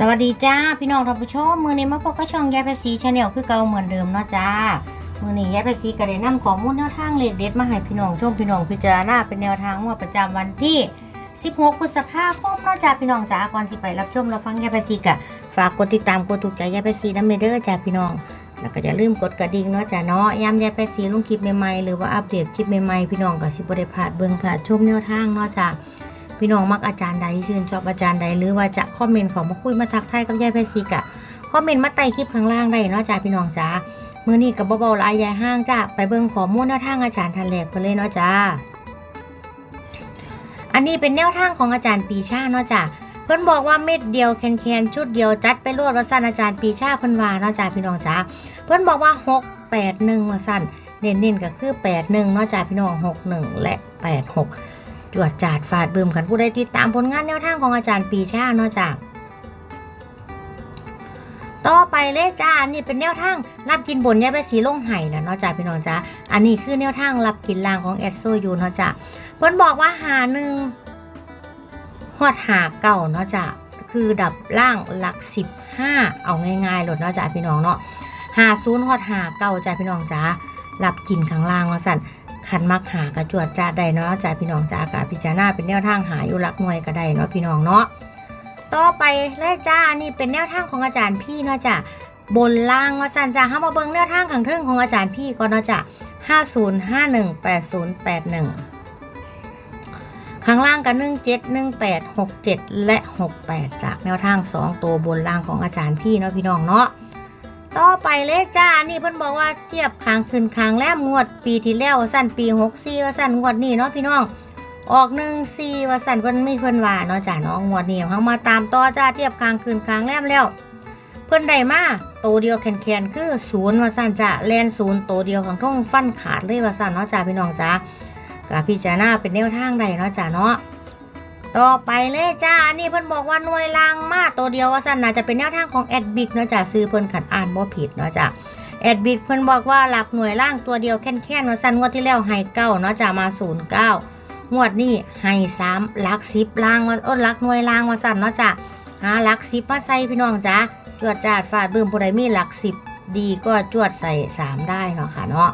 สวัสดีจ้าพี่น้องท่านผู้ชมมือนี้มาพบกับช่องยายภาษีชาแนลคือเก่าเหมือนเดิมเนาะจ้ามือนี้ยายภาษีก็ได้นำข้อมูลแนวทางเลขเด็ดมาให้พี่น้องชมพี่น้องพิจารณาเป็นแนวทางงวดประจำวันที่ 16พฤษภาคมเนาะจ้าพี่น้องจ้าก่อนสิไปรับชมรับฟังยายภาษีกะฝากกดติดตามกดถูกใจยายภาษีน้ำเด้อจ้าพี่น้องแล้วก็อย่าลืมกดกระดิ่งเนาะจ้าเนาะย้ำยายภาษีลงคลิปใหม่ๆหรือว่าอัปเดตคลิปใหม่ๆพี่น้องก็สิบ่ได้พลาดเบิ่งพลาดชมแนวทางเนาะจ้า พี่น้องมักอาจารย์ใดชื่นชอบอาจารย์ใดหรือว่าจะคอมเมนต์ของมาคุยมาทักทายกับยายไพซีกะคอมเมนต์มาใต้คลิปข้างล่างได้เนาะจ้าพี่น้องจ้ามื้อนี้กับเบาๆลายยายห้างจ้าไปเบิ่งข้อมูลแนวทางอาจารย์ทันแหลกเพิ่นเลยเนาะจ้าอันนี้เป็นแนวทางของอาจารย์ปีชาเนาะจ้าเพิ่นบอกว่าเม็ดเดียวแคนแคนๆชุดเดียวจัดไปรวดว่าสั้นอาจารย์ปีชาเพิ่นว่าเนาะจ้าพี่น้องจ้าเพิ่นบอกว่า6 8 1ว่าสั้นเน้นๆก็คือ81เนาะจ้าพี่น้อง61และ86 จวดจาดฟาดบึมกันผู้ใดติดตามผลงานแนวทางของอาจารย์ปีชาเนาะจ้าต่อไปเลยจ้าอันนี้เป็นแนวทางรับกินบนยายไปสีลงไห่นะเนาะจ้าพี่น้องจ้าอันนี้คือแนวทางรับกินลางของแอดโซยูเนาะจ้าเพิ่นบอกว่าหาหนึ่งฮอดหาเก่าเนาะจ้าคือดับล่างหลักสิบห้าเอาง่ายๆหลดเนาะจ้าพี่น้องเนาะหาศูนย์ฮอดหาเก่าจ้าพี่น้องจ้ารับกินข้างล่างว่าสั่น คันมักหากระจวดจ้าได้เนาะจ้าพี่น้องจ้ากะพิจารณาเป็นแนวทางหาอยู่หลักหน่วยก็ได้เนาะพี่น้องเนาะต่อไปเลยจ้านี่เป็นแนวทางของอาจารย์พี่เนาะจ้าบนล่างว่าสันจ้าเฮามาเบิ่งแนวทางขังเทิงของอาจารย์พี่ก่อนเนาะจ้า50518081 ข้างล่างกัน171867 และ 68 จากแนวทาง 2 ตัวบนล่างของอาจารย์พี่เนาะพี่น้องเนาะ ต่อไปเลยจ้า นี่เพิ่นบอกว่าเทียบคางขึ้นคางแลมงวดปีที่แล้วสั้นปี64ว่าสั้นงวดนี้เนาะพี่น้อง ออก1 4ว่าสั้นเพิ่นไมีเพิ่นว่าเนาะจ้าเนาะงวดนี้เฮามาตามต่อจ้าเทียบคางขึ้นคางแลมแล้ว เพิ่นได้มาโตวเดียวแคนๆคือศูนย์ว่าสั้นจ้าแลนศูนย์โตวเดียวของท่องฟันขาดเลยว่าสั้นเนาะจ้าพี่น้องจ้าก็พิจารณาเป็นแนวทางใดเนาะจ้าเนาะ ต่อไปเลยจ้า อันนี้เพิ่นบอกว่าหน่วยลางมาตัวเดียวว่าสั้นน่าจะเป็นแนวทางของแอดบิกเนาะจ้าซื้อเพิ่นขัดอ่านบ่ผิดเนาะจ้าแอดบิกเพิ่นบอกว่าหลักหน่วยล่างตัวเดียวแค่นๆว่าสั้นงวดที่แล้วให้เก้าเนาะจ้ามาศูนย์เก้างวดนี้ให้สามหลักสิบล่างว่าอ้นหลักหน่วยล่างว่าสั้นเนาะจ้าหาลักสิบมาใส่พี่น้องจ้าจวดจาดฟาดบึ้มผู้ใดมีหลักสิบดีก็จวดใส่สามได้เนาะค่ะเนาะ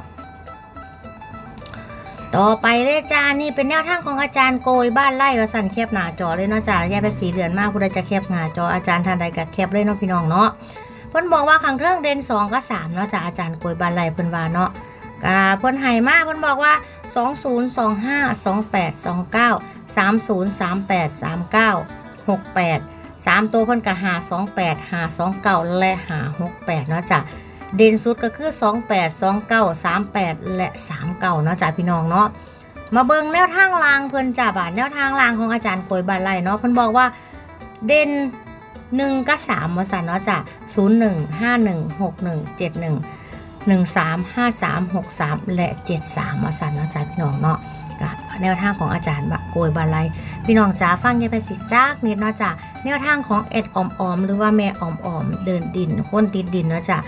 ต่อไปเลยจ้านี่เป็นแนวทางของอาจารย์โกยบ้านไร่กระสันแคบหนาจอเลยเนาะจ้าแยกไปสีเหลือนมากคุณจะแคบหนาจออาจารย์ทันใดกับแคบเลยเนาะพี่น้องเนาะเพิ่นบอกว่าขังเทิงเด่นสองกับสามเนาะจ้าอาจารย์โกยบ้านไร่เพิ่นว่าเนาะกาเพิ่นให้มาเพิ่นบอกว่า 2 0 2 5 2 8 2 9 3 0 3 8 3 9 6 8 3 ตัวเพิ่นก็หา2 8หา2 9และหา6 8เนาะจ้า เด่นสุดก็คือ 28 29 38 และ 39เนาะจ้าพี่น้องเนาะมาเบิงแนวทางลางเพิ่นจ้าบาทแนวทางลางของอาจารย์โกยบานไลเนาะเพิ่นบอกว่าเด่นหนึ่งกับสามมาสันเนาะจ้ะศูนย์หนึ่งห้าหนึ่งหกหนึ่งเจ็ดหนึ่งหนึ่งสามห้าสามหกสามและเจ็ดสามมาสันเนาะจ้าพี่น้องเนาะกับแนวทางของอาจารย์บะโกยบานไลพี่น้องจ้าฟังยังไปสิจ้ากนิดเนาะจ้ะแนวทางของเอ็ดออมออมๆหรือว่าแม่ออมออมๆเดินดินคนติดดินเนาะจ้ะ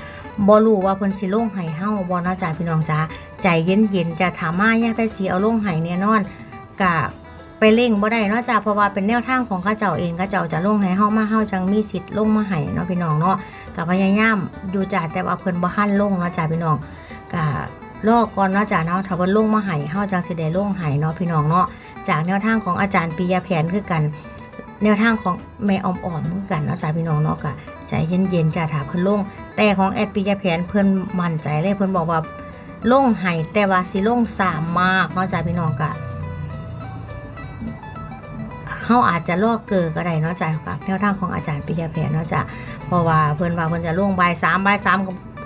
บ่รู้ว่าเพิ่นสิลงไห้เฮาบ่เนะจ้าพี่น้องจ้าใจเย็นๆจะถามมาย่าไปสีเอาลงไห้แน่นอนกะไปเร่งบ่ได้เนาะจ้าเพราะว่าเป็นแนวทางของข้าเจ้าเองข้าเจ้าจะลงให้เฮามาเฮาจังมีสิทธิ์ลงมาให้เนาะพี่น้องเนาะกะพยายามอยู่จ้าแต่ว่าเพิ่นบ่ทันลงเนาะจ้าพี่น้องกะรอก่อนเนาะจ้าเนาะถ้าเพิ่นลงมาให้เฮาจังสิได้ลงให้เนาะพี่น้องเนาะจากแนวทางของอาจารย์ปิยาแผนคือกัน แนวทางของแม่ออมๆคือกันเนาะจ้าพี่น้องเนาะกะ ใจเย็นๆจ้าถ้าเพิ่นลง แต่ของแอดปิยาแผนเพิ่นมั่นใจเลยเพิ่นบอกว่าลงไห้แต่ว่าสิลงสามมากเนาะจ้าพี่น้องกะเขาอาจจะลอกเกิดก็ได้เนาะจ้ากับแนวทางของอาจารย์ปิยาแพรเนาะจ้าเพราะว่าเพิ่นว่าเพิ่นจะลงใบสามใบสาม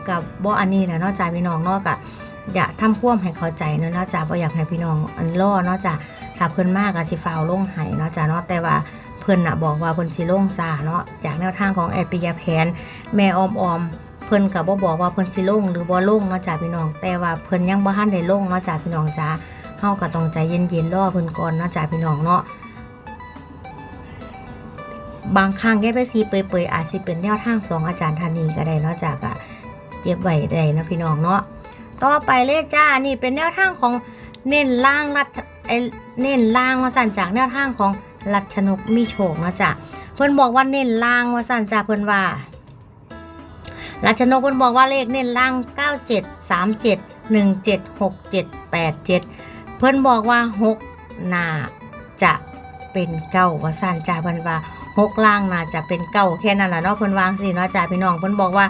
กับบ่อันนี้แหละเนาะจ้าพี่น้องเนาะกะอย่าทำพ่วมให้เข้าใจเนาะเนาะจ้าบ่อยากให้พี่น้องอันล่อเนาะจ้าถ้าเพิ่นมากก็สิฟ้าวลงไห้เนาะจ้าเนาะแต่ว่า เพิ่นน่ะบอกว่าเพิ่นสิลงซาเนาะจากแนวทางของแอดปิยาแพรแม่ออมอมเพิ่นก็บ่บอกว่าเพิ่นสิลงหรือบ่ลงเนาะจ้าพี่น้อง แต่ว่าเพิ่นยังบ่ทันได้ลงเนาะจ้าพี่น้องจ้าเฮาก็ต้องใจเย็นๆรอเพิ่นก่อนเนาะจ้าพี่น้องเนาะบางครั้งแกไปซีเปยๆอาจสิเป็นแนวทางสองอาจารย์ธานีก็ได้เนาะจ้าก็เก็บไว้ได้เนาะพี่น้องเนาะต่อไปเลยจ้านี่เป็นแนวทางของเน้นล่างรัฐไอเน้นล่างมาสั่นจากแนวทางของ รัชนกมีโชคนะจ้าเพิ่นบอกว่าเน้นล่างว่าสั่นจ้าเพิ่นว่ารัชนกเพิ่นบอกว่าเลขเน้นล่าง 97 37 17 67 87 เพิ่นบอกว่า 6 น่าจะเป็นเก้าว่าสั่นจ้าเพิ่นว่าหกล่างน่าจะเป็นเก้าแค่นั้นแหละเนาะเพิ่นวางสิเนาะจ้าพี่น้องเพิ่นบอกว่า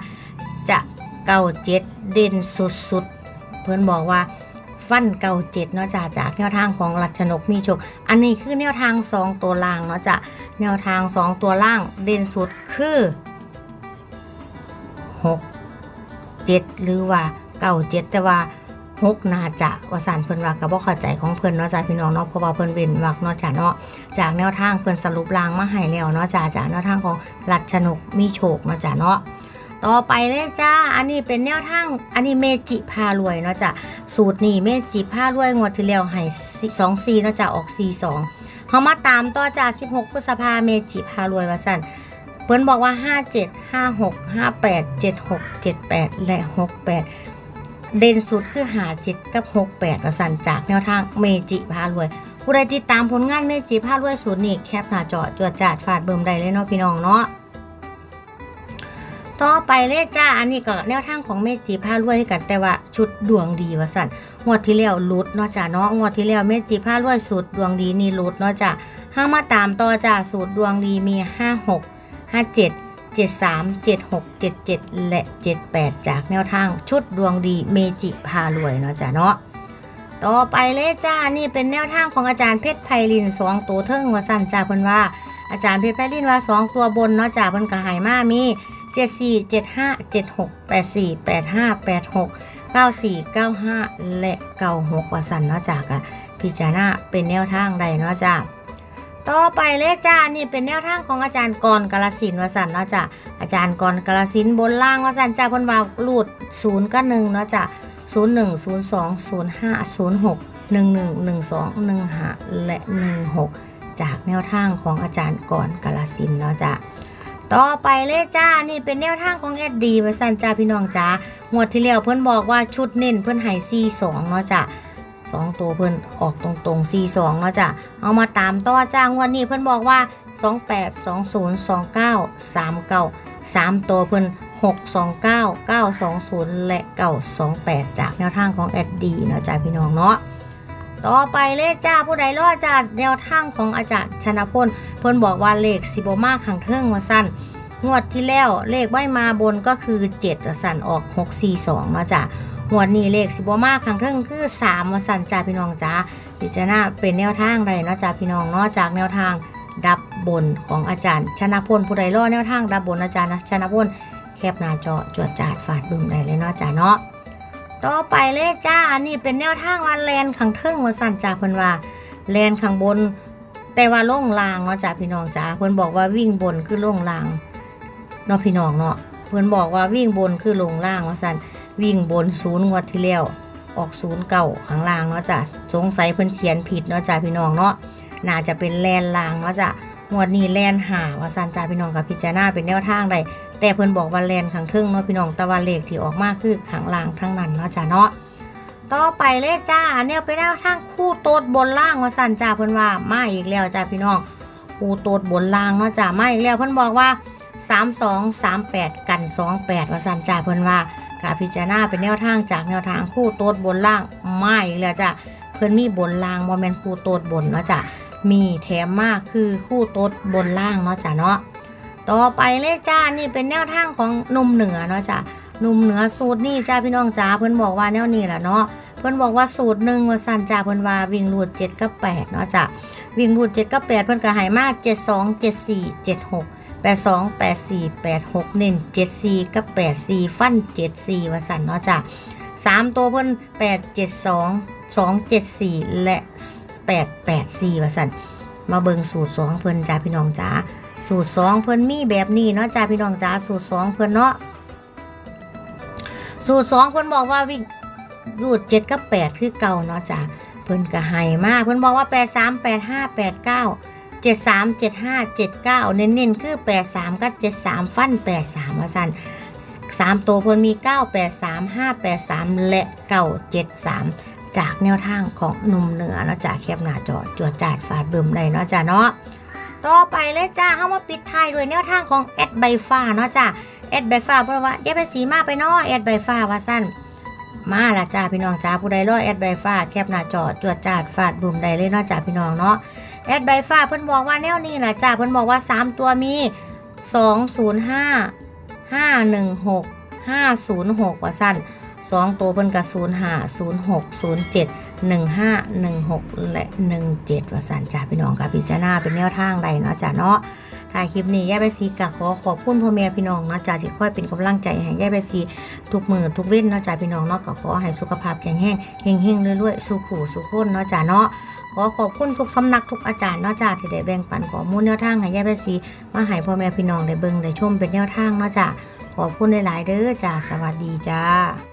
จะเก้าเจ็ดเด่นสุดๆเพิ่นบอกว่า ฟันเก่าเจ็ดเนาะจ้ะจากแนวทางของรัชนกมีโชค อันนี้คือแนวทางสองตัวล่างเนาะจ้ะแนวทางสองตัวล่างเด่นสุดคือหกเจ็ดหรือว่าเก่าเจ็ดแต่ว่าหกนาจะว่าสันเพิ่นว่ากับบ่เข้าใจของเพิ่นเนาะจ้ะพี่น้องเนาะเพราะว่าเพิ่นเว้นวักเนาะจ้ะเนาะจากแนวทางเพิ่นสรุปรางมาให้แล้วเนาะจ้ะจากแนวทางของรัชนกมีโชคเนาะจ้ะเนาะ ต่อไปเลยจ้า อันนี้เป็นแนวทาง อันนี้เมจิพารวยเนาะจ้ะ สูตรนี่เมจิผ้ารวยงวดที่แล้วให้สองซีเนาะจ้ะออกซีสองเขามาตามต่อจาก16พฤษภาเมจิพารวยว่าสั่นเพิ่นบอกว่า57 56 58 76 78แปดเจ็ดหกเจ็ดแปดและ68เด่นสุดคือหา7กับ68ว่าสั่นจากแนวทางเมจิพารวยผู้ใดติดตามผลงานเมจิพารวยสูตรนี่แคปหน้าจอจวดจาดฟาดเบิ่มได้เลยเนาะพี่น้องเนาะ ต่อไปเลยจ้า อันนี้ก็แนวทางของเมจิผ้ารวยกันแต่ว่าชุดดวงดีวะสันงวดที่แล้วลุดเนาะจ้าเนาะงวดที่แล้วเมจิผ้ารวยสุดดวงดีนี่ลุดเนาะจ้าห้ามาตามต่อจ้าสุดดวงดีมีห้าหกห้าเจ็ดเจ็ดสามเจ็ดหกเจ็ดเจ็ดและเจ็ดแปดจากแนวทางชุดดวงดีเมจิผ้ารวยเนาะจ้าเนาะต่อไปเลยจ้า นี่เป็นแนวทางของอาจารย์เพชรไพลินสองตัวเทิงว่สันจ้าเพิ่นว่าอาจารย์เพชรไพลินว่าสองตัวบนเนาะจ้าเพิ่นกระหายมามี 74 75 76 84 85 86 94 95 และ96ว่าสันเนาะจากอะพิจารณาเป็นแนวทางใดเนาะจ้าต่อไปเลยจ้านี่เป็นแนวทางของอาจารย์กรกาลสินวสันเนาะจ้าอาจารย์กรกาลสินบนล่างวสันจ้าบนบาลูดศูนย์ก็หนึ่งเนาะจ้าศูนย์หนึ่งศูนย์สองศูนย์ห้าศูนย์หกหนึ่งหนึ่งหนึ่งสองหนึ่งห้าและหนึ่งหกจากแนวทางของอาจารย์กรกาลสินเนาะจ้า ต่อไปเลยจ้า นี่เป็นแนวทางของแอดดีวสันจ้าพี่น้องจ้างวดที่แล้วเพิ่อนบอกว่าชุดเน้นเพิ่อนให้ซีสองเนาะจ้าสองตัวเพิ่อนออกตรงๆซีสองเนาะจ้าเอามาตามต่อจ้างวดนี้เพิ่อนบอกว่า28 20 29 39 3ตัวเพิ่อน629 920และ928จากแนวทางของแอดดีเนาะจ้าพี่น้องเนาะ ต่อไปเลยจ้าผู้ใดรอดจ้าแนวทางของอาจารย์ชนะพลเพิ่นบอกว่าเลขสิบมาขังเทิงว่าสั้นงวดที่แล้วเลขใบมาบนก็คือ7ว่าสั้นออก 642เนาะจ้ะงวดนี้เลขสิบมาขังเทิงคือ3ว่าสั้นจ้าพี่น้องจ้าพิจารณาเป็นแนวทางใดเนาะจ้าพี่น้องเนาะจากแนวทางดับบนของอาจารย์ ชนะพลผู้ใดรอดแนวทางดับบนอาจารย์นะชนะพลแคบหน้าจอจวดจาดฟาดบึ้มได้เลยเนาะจ้าเนาะ ต่อไปเลขจ้า อันนี้เป็นแนวทางวันแลนขังเทิงว่าสั้นจ้าเพิ่นว่าแลนขังบน แต่ว่าล่งลางเนาะจ้าพี่น้องจ้าเพื่อนบอกว่าวิ่งบนคือล่งลางเนาะพี่น้องเนาะเพื่อนบอกว่าวิ่งบนคือลงล่างว่าสั่นวิ่งบนศูนย์งวดที่แล้วออกศูนย์เก่าข้างล่างเนาะจ้าสงสัยเพื่อนเขียนผิดเนาะจ้าพี่น้องเนาะน่าจะเป็นแลนลางเนาะจ้า งวดนี้แลนหาว่าสันจาพี่น้องกับพิจารณาเป็นแนวทางใดแต่เพื่อนบอกว่าแลนขังเทึ่งเนาะพี่น้องต่ว่าเลขที่ออกมาคือข้างล่างทั้งนั้นเนาะจ้าเนาะต่อไปเลยจ้าเนี่ยไปแล้วทางคู่โตดบนล่างว่าสันจาเพิ่นว่ามาอีกแล้วจ้าพี่น้องคู่โตดบนล่างเนาะจ้ามาอีกแล้วเพิ่นบอกว่า 3 2 3 8 กัน 2 8ว่าสันจาเพิ่นว่ากาพิจารณาเป็นแนวทางจากแนวทางคู่โตดบนล่างมาอีกแล้วจ้าเพิ่นมีบนล่างบ่แม่นคู่โตดบนเนาะจ้า มีแถมมากคือคู่โตดบนล่างเนาะจ้าเนาะต่อไปเลยจ้านี่เป็นแนวทางของนมเหนือเนาะจ้าหนุ่มเหนือสูตรนี่จ้าพี่น้องจ้าเพิ่อนบอกว่าแนวนี้แหละเนาะเพื่อนบอกว่าสูตรหนึ่งว่าสันจ่าเพื่อนว่าวิ่งรูดเจ็ดกับแปดเนาะจ้ะวิ่งรูดเจ็ดกับแปดเพื่อนก็หายมากเจ็ดสองเจ็ดสี่เจ็ดหกแปดสองแปดสี่แปดหกเน้นเจ็ดสี่กับแปดสี่ฟันเจ็ดสี่ว่าสันเนาะจ้ะสามตัวเพื่อนแปดเจ็ดสองสองเจ็ดสี่และ แปดแปดสี่ว่าสันมาเบิงสูตรสองเพื่นจ้าพี่น้องจ้าสูตรสองเพื่นมีแบบนี้เนาะจ้าพี่น้องจ้าสูตรสองเพื่นเนาะสูตรสองเพื่นบอกว่าวิ่งรูดเจ็ดกับแปดคือเก่าเนาะจ้ะเพิ่นก็ให้มากเพิ่นบอกว่าแปดสามแปดห้าแปดเก้าเจ็ดสามเจ็ดห้าเจ็ดเก้าเน้นๆคือแปดสามกับเจ็ดสามฟันแปดสามว่าสันสามตัวเพิ่นมีเก้าแปดสามห้าแปดสามและเก้าเจ็ดสาม จากแนวทางของหนุ่มเหนือเนาะจ้ะแคบหน้าจอจวดจาดฟาดเบิ่มได้เนาะจ้ะเนาะต่อไปเลยจ้าเข้ามาปิดท้ายด้วยแนวทางของแอดใบฟ้าเนาะจ้าแอดใบฟ้าเพราะว่าอย่าไปสีมาไปเนาะแอดใบฟ้าว่าสั้นมาละจ้าพี่น้องจ้าผู้ใดรอแอดใบฟ้าแคปหน้าจอจวดจาดฟาดบุ่มใดเลยเนาะจ้าพี่น้องเนาะแอดใบฟ้าเพิ่นบอกว่าแนวนี้ละจ้าเพิ่นบอกว่า 3 ตัวมี 205 516 506 ว่าสั้น สองตัวเพิ่นกับ05 06 07 15 16และ17ว่าสันจ้าพี่น้องกับพิจารณาเป็นแนวทางใดเนาะจ้าเนาะถ่ายคลิปนี้ย่าไปซีกะขอขอบคุณพ่อแม่พี่น้องเนาะจ้าที่ค่อยเป็นกำลังใจให้ย่าไปซีทุกมือทุกเว้นเนาะจ้าพี่น้องเนาะก็ขอให้สุขภาพแข็งแรงเฮงๆรวยๆสู้ขู่สู้คนเนาะจ้าเนาะขอขอบคุณทุกสำนักทุกอาจารย์เนาะจ้าที่ได้แบ่งปันข้อมูลแนวทางให้ย่าไปซีมาให้พ่อแม่พี่น้องได้เบิ่งได้ชมเป็นแนวทางเนาะจ้าขอบคุณหลายๆเด้อจ้าสวัสดีจ้า